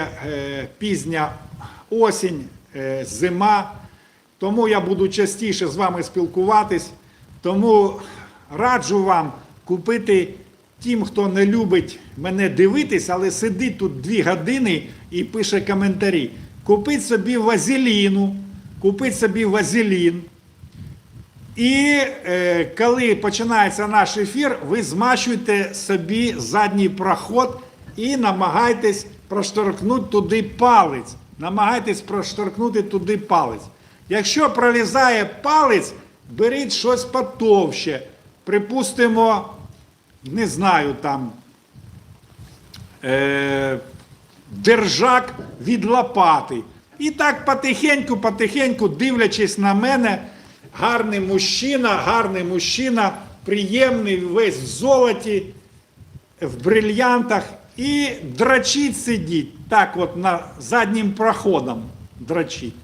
е, пізня осінь, е, зима, тому я буду частіше з вами спілкуватись. Тому раджу вам купити тим, хто не любить мене дивитись, але сидить тут дві години і пише коментарі. Купіть собі вазеліну, купіть собі вазелін. І е, коли починається наш ефір, ви змащуєте собі задній проход і намагайтесь проштовхнути туди палець. Намагайтесь проштовхнути туди палець. Якщо пролізає палець, беріть щось потовще. Припустимо, не знаю, там е, держак від лопати. І так потихеньку, потихеньку, дивлячись на мене, гарний мужчина, гарний мужчина, приємний, весь в золоті, в брильянтах. І дрочить сидіть. Так от на заднім проходом дрочить.